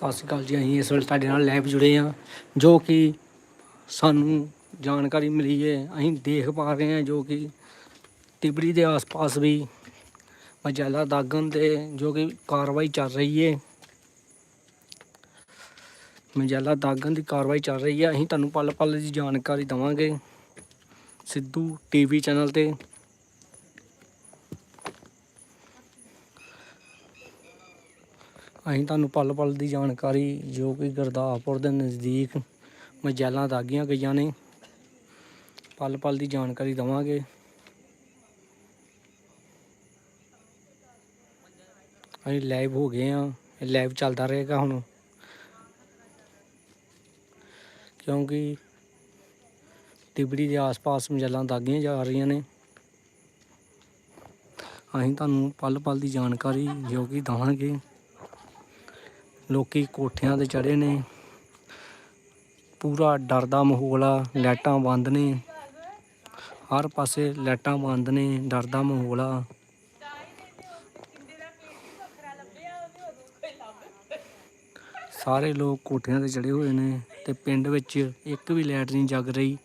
ਸਤਿ ਸ਼੍ਰੀ ਅਕਾਲ ਜੀ, ਅਸੀਂ ਇਸ ਵੇਲੇ ਤੁਹਾਡੇ ਨਾਲ ਲਾਈਵ ਜੁੜੇ ਹਾਂ, ਜੋ ਕਿ ਸਾਨੂੰ ਜਾਣਕਾਰੀ ਮਿਲੀ ਹੈ। ਅਸੀਂ ਦੇਖ ਪਾ ਰਹੇ ਹਾਂ ਜੋ ਕਿ ਤਿਬੜੀ ਦੇ ਆਸ-ਪਾਸ ਵੀ ਮਜਾਲਾ ਦਾਗਨ ਤੇ ਜੋ ਕਿ ਕਾਰਵਾਈ ਚੱਲ ਰਹੀ ਹੈ। ਮਜਾਲਾ ਦਾਗਨ ਦੀ ਕਾਰਵਾਈ ਚੱਲ ਰਹੀ ਹੈ। ਅਸੀਂ ਤੁਹਾਨੂੰ ਪਲ ਪਲ ਦੀ ਜਾਣਕਾਰੀ ਦਵਾਂਗੇ। ਸਿੱਧੂ ਟੀਵੀ ਚੈਨਲ ਤੇ ਅਸੀਂ ਤੁਹਾਨੂੰ ਪਲ ਪਲ ਦੀ ਜਾਣਕਾਰੀ, ਜੋ ਕਿ ਗੁਰਦਾਸਪੁਰ ਦੇ ਨਜ਼ਦੀਕ ਮਜੈਲਾਂ ਦਾਗੀਆਂ ਗਈਆਂ ਨੇ ਪਲ ਪਲ ਦੀ ਜਾਣਕਾਰੀ ਦਵਾਂਗੇ। ਅਸੀਂ ਲਾਈਵ ਹੋ ਗਏ ਆ ਇਹ ਲਾਈਵ ਚੱਲਦਾ ਰਹੇਗਾ ਹੁਣ। ਕਿਉਂਕਿ ਤਿਬੜੀ ਦੇ ਆਸ-ਪਾਸ ਮਜੈਲਾਂ ਦਾਗੀਆਂ ਜਾ ਰਹੀਆਂ ਨੇ। ਅਸੀਂ ਤੁਹਾਨੂੰ ਪਲ ਪਲ ਦੀ ਜਾਣਕਾਰੀ ਜੋ ਕਿ ਦਵਾਂਗੇ। ਲੋਕੀ ਕੋਠਿਆਂ ਤੇ ਚੜੇ ਨੇ। ਪੂਰਾ ਡਰ ਦਾ ਮਾਹੌਲ ਆ, ਲਾਈਟਾਂ ਬੰਦ ਨੇ। ਹਰ ਪਾਸੇ ਲਾਈਟਾਂ ਬੰਦ ਨੇ, ਡਰ ਦਾ ਮਾਹੌਲ ਆ। ਸਾਰੇ ਲੋਕ ਕੋਠਿਆਂ ਤੇ ਚੜੇ ਹੋਏ ਨੇ ਤੇ ਪਿੰਡ ਵਿੱਚ ਇੱਕ ਵੀ ਲਾਈਟ ਨਹੀਂ ਜਗ ਰਹੀ।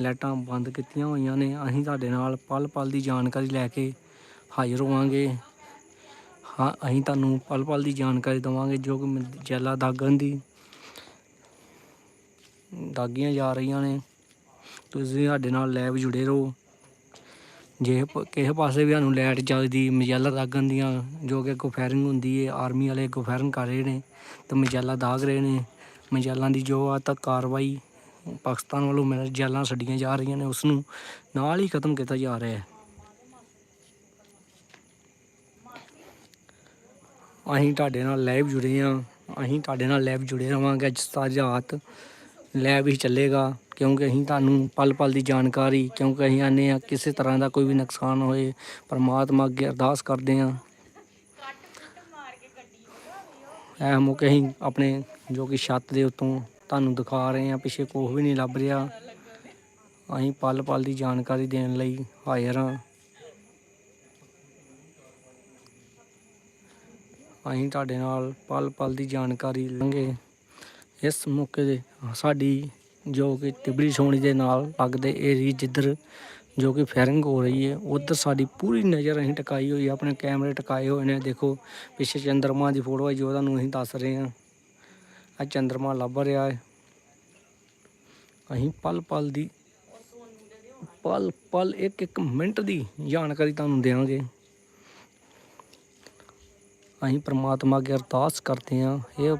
ਲਾਈਟਾਂ ਬੰਦ ਕੀਤੀਆਂ ਹੋਈਆਂ ਨੇ। ਅਸੀਂ ਤੁਹਾਡੇ ਨਾਲ ਪਲ ਪਲ ਦੀ ਜਾਣਕਾਰੀ ਲੈ ਕੇ ਹਾਜ਼ਰ ਹੋਵਾਂਗੇ। ਹਾਂ, ਅਸੀਂ ਤੁਹਾਨੂੰ ਪਲ ਪਲ ਦੀ ਜਾਣਕਾਰੀ ਦਵਾਂਗੇ ਜੋ ਕਿ ਜੈਲਾ ਦਾਗਣ ਦੀ ਦਾਗੀਆਂ ਜਾ ਰਹੀਆਂ ਨੇ। ਤੁਸੀਂ ਸਾਡੇ ਨਾਲ ਲਾਈਵ ਜੁੜੇ ਰਹੋ। ਜੇ ਪ- ਕਿਸੇ ਪਾਸੇ ਵੀ ਸਾਨੂੰ ਲਾਈਟ ਚੱਲਦੀ ਮਜੈਲਾ ਦਾਗਣ ਦੀਆਂ, ਜੋ ਕਿ ਅੱਗੋਂ ਫਾਇਰਿੰਗ ਹੁੰਦੀ ਹੈ ਆਰਮੀ ਵਾਲੇ ਅੱਗੋਂ ਕਰ ਰਹੇ ਨੇ, ਤੇ ਮਜੈਲਾ ਦਾਗ ਰਹੇ ਨੇ, ਮਜੈਲਾਂ ਦੀ ਜੋ ਆ ਤੱਕ ਕਾਰਵਾਈ ਪਾਕਿਸਤਾਨ ਵੱਲੋਂ ਮਜੈਲਾਂ ਛੱਡੀਆਂ ਜਾ ਰਹੀਆਂ ਨੇ ਉਸ ਨੂੰ ਨਾਲ ਹੀ ਖਤਮ ਕੀਤਾ ਜਾ ਰਿਹਾ ਹੈ। ਅਸੀਂ ਤੁਹਾਡੇ ਨਾਲ ਲਾਈਵ ਜੁੜੇ ਆ ਅਸੀਂ ਤੁਹਾਡੇ ਨਾਲ ਲਾਈਵ ਜੁੜੇ ਰਵਾਂਗੇ ਅੱਜ ਸਾਰੀ ਰਾਤ। ਲਾਈਵ ਹੀ ਚੱਲੇਗਾ, ਕਿਉਂਕਿ ਅਸੀਂ ਤੁਹਾਨੂੰ ਪਲ ਪਲ ਦੀ ਜਾਣਕਾਰੀ, ਕਿਉਂਕਿ ਅਸੀਂ ਆਨੇ ਆ ਕਿਸੇ ਤਰ੍ਹਾਂ ਦਾ ਕੋਈ ਵੀ ਨੁਕਸਾਨ ਹੋਏ, ਪਰਮਾਤਮਾ ਅੱਗੇ ਅਰਦਾਸ ਕਰਦੇ ਆ ਇਹ ਮੌਕੇ ਅਸੀਂ ਆਪਣੇ, ਜੋ ਕਿ ਛੱਤ ਦੇ ਉੱਤੋਂ ਤੁਹਾਨੂੰ ਦਿਖਾ ਰਹੇ ਆ ਪਿੱਛੇ ਕੁਛ ਵੀ ਨਹੀਂ ਲੱਭ ਰਿਹਾ। ਅਸੀਂ ਪਲ ਪਲ ਦੀ ਜਾਣਕਾਰੀ ਦੇਣ ਲਈ ਹਾਜ਼ਰ ਹਾਂ। ਅਸੀਂ ਤੁਹਾਡੇ ਨਾਲ ਪਲ ਪਲ ਦੀ ਜਾਣਕਾਰੀ ਲਾਂਗੇ ਇਸ ਮੌਕੇ ਦੇ ਸਾਡੀ ਜੋ ਕਿ ਤਿਬੜੀ ਛੋਣੀ ਦੇ ਨਾਲ ਲੱਗਦੇ ਏਰੀਏ ਜਿੱਧਰ ਜੋ ਕਿ ਫਾਇਰਿੰਗ ਹੋ ਰਹੀ ਹੈ, ਉਧਰ ਸਾਡੀ ਪੂਰੀ ਨਜ਼ਰ ਅਸੀਂ ਟਿਕਾਈ ਹੋਈ ਹੈ, ਆਪਣੇ ਕੈਮਰੇ ਟਿਕਾਏ ਹੋਏ ਨੇ। ਦੇਖੋ, ਪਿੱਛੇ ਚੰਦਰਮਾ ਦੀ ਫੋਟੋ ਹੈ ਜੋ ਤੁਹਾਨੂੰ ਅਸੀਂ ਦੱਸ ਰਹੇ ਹਾਂ। ਆ ਚੰਦਰਮਾ ਲੱਭ ਰਿਹਾ ਹੈ। ਅਸੀਂ ਪਲ ਪਲ ਦੀ, ਪਲ ਪਲ ਇੱਕ ਇੱਕ ਮਿੰਟ ਦੀ ਜਾਣਕਾਰੀ ਤੁਹਾਨੂੰ ਦੇਵਾਂਗੇ ਅਸੀਂ ਪ੍ਰਮਾਤਮਾ ਅੱਗੇ ਅਰਦਾਸ ਕਰਦੇ ਹਾਂ। ਇਹ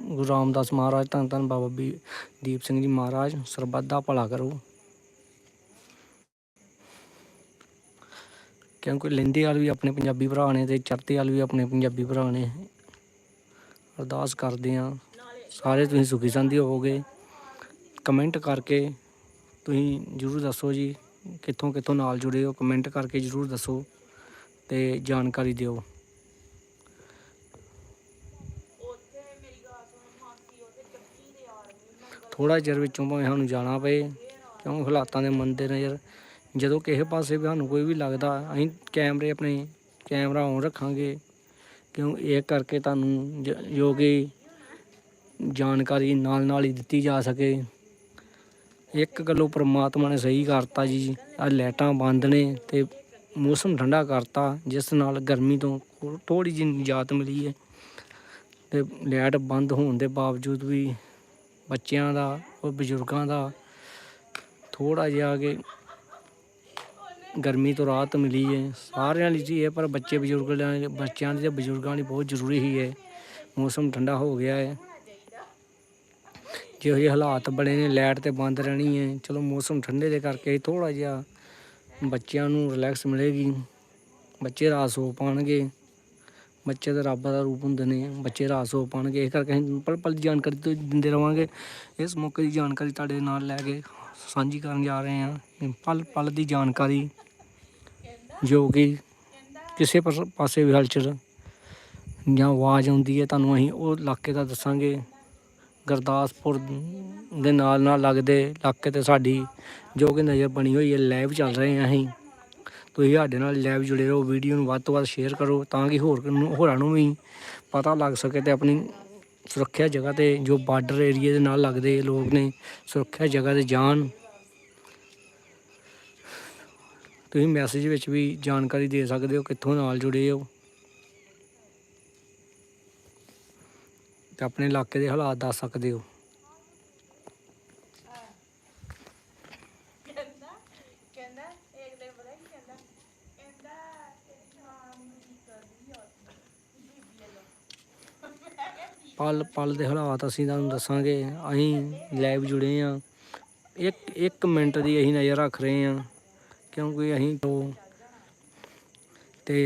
ਗੁਰੂ ਰਾਮਦਾਸ ਮਹਾਰਾਜ, ਧੰਨ ਧੰਨ ਬਾਬਾ ਬੀ, ਦੀਪ ਸਿੰਘ ਜੀ ਮਹਾਰਾਜ, ਸਰਬੱਤ ਦਾ ਭਲਾ ਕਰੋ। ਕਿਉਂਕਿ ਲੈਂਦੇ ਵਾਲ ਵੀ ਆਪਣੇ ਪੰਜਾਬੀ ਭਰਾ ਨੇ ਤੇ ਚੜ੍ਹਦੇ ਵਾਲ ਵੀ ਆਪਣੇ ਪੰਜਾਬੀ ਭਰਾ ਨੇ। ਅਰਦਾਸ ਕਰਦੇ ਹਾਂ। ਸਾਰੇ ਤੁਸੀਂ ਸੁਖੀ ਸੰਦੀ ਹੋਵੋਗੇ। ਕਮੈਂਟ ਕਰਕੇ ਤੁਸੀਂ ਜਰੂਰ ਦੱਸੋ ਜੀ। ਕਿੱਥੋਂ ਕਿੱਥੋਂ ਨਾਲ ਜੁੜੇ ਹੋ, ਕਮੈਂਟ ਕਰਕੇ ਜਰੂਰ ਦੱਸੋ ਤੇ ਜਾਣਕਾਰੀ ਦਿਓ। ਥੋੜਾ ਚਿਰ ਵਿੱਚੋਂ ਭਾਵੇਂ ਸਾਨੂੰ ਜਾਣਾ ਪਏ, ਕਿਉਂ ਹਾਲਾਤਾਂ ਦੇ ਮੰਦੇ ਨਜ਼ਰ ਜਦੋਂ ਕਿਸੇ ਪਾਸੇ ਵੀ ਸਾਨੂੰ ਕੋਈ ਵੀ ਲੱਗਦਾ, ਅਸੀਂ ਕੈਮਰੇ ਆਪਣੇ ਕੈਮਰਾ ਔਨ ਰੱਖਾਂਗੇ, ਕਿਉਂ ਇਹ ਕਰਕੇ ਤੁਹਾਨੂੰ ਜ- ਜੋ ਕਿ ਜਾਣਕਾਰੀ ਨਾਲ ਨਾਲ ਹੀ ਦਿੱਤੀ ਜਾ ਸਕੇ। ਇੱਕ ਗੱਲੋਂ ਪ੍ਰਮਾਤਮਾ ਨੇ ਸਹੀ ਕਰਤਾ ਜੀ ਆ ਲਾਈਟਾਂ ਬੰਦ ਨੇ ਤੇ ਮੌਸਮ ਠੰਡਾ ਕਰਤਾ, ਜਿਸ ਨਾਲ ਗਰਮੀ ਤੋਂ ਥੋੜੀ ਜਿਹੀ ਨਿਜਾਤ ਮਿਲੀ ਹੈ। ਤੇ ਲਾਈਟ ਬੰਦ ਹੋਣ ਦੇ ਬਾਵਜੂਦ ਵੀ ਬੱਚਿਆਂ ਦਾ, ਉਹ ਬਜ਼ੁਰਗਾਂ ਦਾ ਥੋੜਾ ਜਿਹਾ ਕਿ ਗਰਮੀ ਤੋਂ ਰਾਹਤ ਮਿਲੀ ਹੈ। ਸਾਰਿਆਂ ਲਈ ਜੀ ਹੈ, ਪਰ ਬੱਚੇ ਬਜ਼ੁਰਗ ਬੱਚਿਆਂ ਲਈ ਤੇ ਬਜ਼ੁਰਗਾਂ ਲਈ ਬਹੁਤ ਜ਼ਰੂਰੀ ਹੀ ਹੈ। ਮੌਸਮ ਠੰਡਾ ਹੋ ਗਿਆ ਹੈ। ਜਿਹੋ ਜਿਹੇ ਹਾਲਾਤ ਬਣੇ ਨੇ, ਲਾਈਟ ਤੇ ਬੰਦ ਰਹਿਣੀ ਹੈ। ਚਲੋ ਮੌਸਮ ਠੰਡੇ ਦੇ ਕਰਕੇ ਥੋੜਾ ਜਿਹਾ ਬੱਚਿਆਂ ਨੂੰ ਰਿਲੈਕਸ ਮਿਲੇਗੀ। ਬੱਚੇ ਰਾਤ ਸੋ ਪਾਣਗੇ। ਬੱਚੇ ਤਾਂ ਰੱਬ ਦਾ ਰੂਪ ਹੁੰਦੇ ਨੇ, ਬੱਚੇ ਰਾਸ ਹੋ ਪਾਣਗੇ ਇਸ ਕਰਕੇ ਅਸੀਂ ਪਲ ਪਲ ਦੀ ਜਾਣਕਾਰੀ ਤੋਂ ਦਿੰਦੇ ਰਵਾਂਗੇ। ਇਸ ਮੌਕੇ ਦੀ ਜਾਣਕਾਰੀ ਤੁਹਾਡੇ ਨਾਲ ਲੈ ਕੇ ਸਾਂਝੀ ਕਰਨ ਜਾ ਰਹੇ ਹਾਂ। ਪਲ ਪਲ ਦੀ ਜਾਣਕਾਰੀ, ਜੋ ਕਿ ਕਿਸੇ ਪਾਸ- ਪਾਸੇ ਵੀ ਹਲਚਲ ਜਾਂ ਆਵਾਜ਼ ਆਉਂਦੀ ਹੈ, ਤੁਹਾਨੂੰ ਅਸੀਂ ਉਹ ਇਲਾਕੇ ਦਾ ਦੱਸਾਂਗੇ। ਗੁਰਦਾਸਪੁਰ ਦੇ ਨਾਲ ਨਾਲ ਲੱਗਦੇ ਇਲਾਕੇ ਤੇ ਸਾਡੀ ਜੋ ਕਿ ਨਜ਼ਰ ਬਣੀ ਹੋਈ ਹੈ ਲਾਈਵ ਚੱਲ ਰਹੇ ਹਾਂ ਅਸੀਂ। ਤੁਸੀਂ ਸਾਡੇ ਨਾਲ ਲਾਈਵ ਜੁੜੇ ਰਹੋ ਵੀਡੀਓ ਨੂੰ ਵੱਧ ਤੋਂ ਵੱਧ ਸ਼ੇਅਰ ਕਰੋ ਤਾਂ ਕਿ ਹੋਰ ਨੂੰ, ਹੋਰਾਂ ਨੂੰ ਵੀ ਪਤਾ ਲੱਗ ਸਕੇ ਤੇ ਆਪਣੀ ਸੁਰੱਖਿਆ ਜਗ੍ਹਾ ਤੇ ਜੋ ਬਾਰਡਰ ਏਰੀਆ ਦੇ ਨਾਲ ਲੱਗਦੇ ਲੋਕ ਨੇ, ਸੁਰੱਖਿਆ ਜਗ੍ਹਾ ਤੇ ਜਾਣ। ਤੁਸੀਂ ਮੈਸੇਜ ਵਿੱਚ ਵੀ ਜਾਣਕਾਰੀ ਦੇ ਸਕਦੇ ਹੋ ਕਿੱਥੋਂ ਨਾਲ ਜੁੜੇ ਹੋ। ਤੇ ਆਪਣੇ ਇਲਾਕੇ ਦੇ ਹਾਲਾਤ ਦੱਸ ਸਕਦੇ ਹੋ ਕਹਿੰਦਾ ਇੱਕ ਦਿਨ ਪਤਾ ਕੀ ਕਹਿੰਦਾ ਕਹਿੰਦਾ ਤੇਰੀ ਮਾਂ ਮੇਰੀ ਕਰਦੀ ਆ ਬੀਬੀ ਲੋ ਪਲ ਪਲ ਦੇ ਹਾਲਾਤ ਅਸੀਂ ਤੁਹਾਨੂੰ ਦੱਸਾਂਗੇ। ਅਸੀਂ ਲਾਈਵ ਜੁੜੇ ਆ ਇੱਕ ਇੱਕ ਮਿੰਟ ਦੀ ਅਸੀਂ ਨਜ਼ਰ ਰੱਖ ਰਹੇ ਆ ਕਿਉਂਕਿ ਅਸੀਂ ਤੋਂ ਤੇ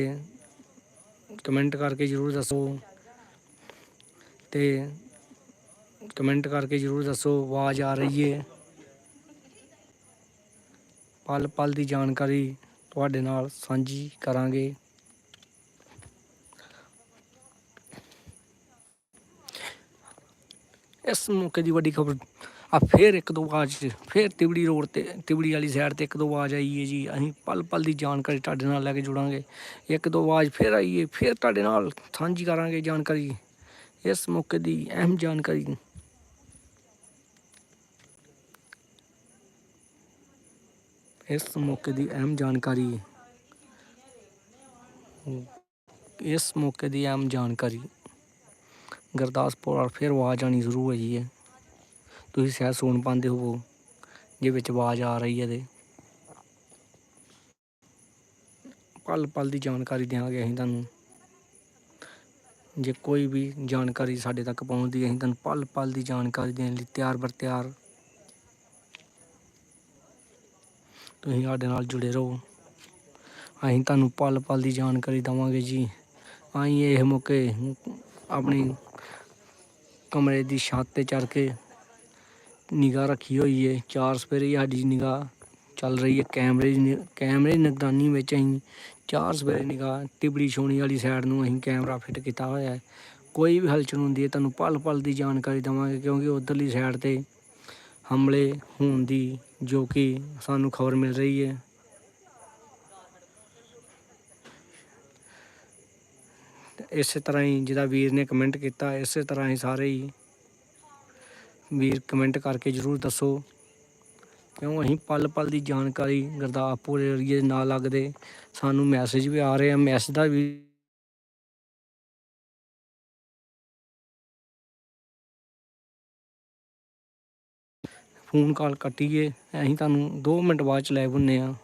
ਕਮੈਂਟ ਕਰਕੇ ਜਰੂਰ ਦੱਸੋ। ਤੇ ਕਮੈਂਟ ਕਰਕੇ ਜਰੂਰ ਦੱਸੋ, ਆਵਾਜ਼ ਆ ਰਹੀ ਹੈ ਪਲ ਪਲ ਦੀ ਜਾਣਕਾਰੀ ਤੁਹਾਡੇ ਨਾਲ ਸਾਂਝੀ ਕਰਾਂਗੇ। ਇਸ ਮੌਕੇ ਦੀ ਵੱਡੀ ਖਬਰ, ਆ ਫੇਰ ਇੱਕ ਦੋ ਆਵਾਜ਼, ਫੇਰ ਤਿਬੜੀ ਰੋਡ ਤੇ, ਤਿਬੜੀ ਵਾਲੀ ਸਾਈਡ ਤੇ ਇੱਕ ਦੋ ਆਵਾਜ਼ ਆਈ ਹੈ ਜੀ। ਅਸੀਂ ਪਲ ਪਲ ਦੀ ਜਾਣਕਾਰੀ ਤੁਹਾਡੇ ਨਾਲ ਲੈ ਕੇ ਜੁੜਾਂਗੇ। ਇੱਕ ਦੋ ਆਵਾਜ਼ ਫੇਰ ਆਈ ਹੈ, ਫੇਰ ਤੁਹਾਡੇ ਨਾਲ ਸਾਂਝੀ ਕਰਾਂਗੇ ਜਾਣਕਾਰੀ। ਇਸ ਮੌਕੇ ਦੀ ਅਹਿਮ ਜਾਣਕਾਰੀ। ਇਸ ਮੌਕੇ ਦੀ ਅਹਿਮ ਜਾਣਕਾਰੀ। ਇਸ ਮੌਕੇ ਦੀ ਅਹਿਮ ਜਾਣਕਾਰੀ। ਗੁਰਦਾਸਪੁਰ ਵੱਲ ਫਿਰ ਆਵਾਜ਼ ਆਣੀ ਸ਼ੁਰੂ ਹੋ ਹੋਈ ਹੈ। ਤੁਸੀਂ ਸ਼ਾਇਦ ਸੁਣ ਪਾਉਂਦੇ ਹੋਵੋ, ਜੇ ਵਿੱਚ ਆਵਾਜ਼ ਆ ਰਹੀ ਹੈ ਤੇ। ਪਲ ਪਲ ਦੀ ਜਾਣਕਾਰੀ ਦੇਵਾਂਗੇ ਅਸੀਂ ਤੁਹਾਨੂੰ। ਜੇ ਕੋਈ ਵੀ ਜਾਣਕਾਰੀ ਸਾਡੇ ਤੱਕ ਪਹੁੰਚਦੀ ਹੈ, ਅਸੀਂ ਤੁਹਾਨੂੰ ਪਲ ਪਲ ਦੀ ਜਾਣਕਾਰੀ ਦੇਣ ਲਈ ਤਿਆਰ ਬਰ ਤਿਆਰ। ਤੁਸੀਂ ਸਾਡੇ ਨਾਲ ਜੁੜੇ ਰਹੋ। ਅਸੀਂ ਤੁਹਾਨੂੰ ਪਲ ਪਲ ਦੀ ਜਾਣਕਾਰੀ ਦੇਵਾਂਗੇ ਜੀ। ਅਸੀਂ ਇਹ ਮੌਕੇ ਆਪਣੀ ਕਮਰੇ ਦੀ ਛੱਤ ਤੇ ਚੜ ਕੇ ਨਿਗਾਹ ਰੱਖੀ ਹੋਈ ਹੈ ਚਾਰ ਸਵੇਰੇ ਸਾਡੀ ਨਿਗਾਹ ਚੱਲ ਰਹੀ ਹੈ ਕੈਮਰੇ ਦੀ ਨਿ- ਕੈਮਰੇ ਦੀ ਨਿਗਰਾਨੀ ਵਿੱਚ ਅਸੀਂ ਚਾਰ ਸਵੇਰੇ ਨਿਗਾਹ ਟਿਬੜੀ ਛੋਣੀ ਵਾਲੀ ਸਾਈਡ ਨੂੰ ਅਸੀਂ ਕੈਮਰਾ ਫਿੱਟ ਕੀਤਾ ਹੋਇਆ ਹੈ ਕੋਈ ਵੀ ਹਲਚਲ ਹੁੰਦੀ ਹੈ ਤੁਹਾਨੂੰ ਪਲ ਪਲ ਦੀ ਜਾਣਕਾਰੀ ਦੇਵਾਂਗੇ ਕਿਉਂਕਿ ਉਧਰਲੀ ਸਾਈਡ ਤੇ ਹਮਲੇ ਹੋਣ ਦੀ ਜੋ ਕਿ ਸਾਨੂੰ ਖਬਰ ਮਿਲ ਰਹੀ ਹੈ ਇਸੇ ਤਰ੍ਹਾਂ ਹੀ ਜਿਹਦਾ ਵੀਰ ਨੇ ਕਮੈਂਟ ਕੀਤਾ, ਇਸੇ ਤਰ੍ਹਾਂ ਹੀ ਸਾਰੇ ਹੀ ਵੀਰ ਕਮੈਂਟ ਕਰਕੇ ਜਰੂਰ ਦੱਸੋ। ਕਿਉਂ ਅਸੀਂ ਪਲ ਪਲ ਦੀ ਜਾਣਕਾਰੀ ਗੁਰਦਾਸਪੁਰ ਏਰੀਏ ਦੇ ਨਾਲ ਲੱਗਦੇ, ਸਾਨੂੰ ਮੈਸੇਜ ਵੀ ਆ ਰਹੇ ਆ ਮੈਸੇਜ ਦਾ ਵੀ ਫੋਨ ਕਾਲ ਕੱਟੀਏ, ਅਸੀਂ ਤੁਹਾਨੂੰ 2 ਮਿੰਟ ਬਾਅਦ ਚ ਲੈ ਹੁੰਨੇ ਆ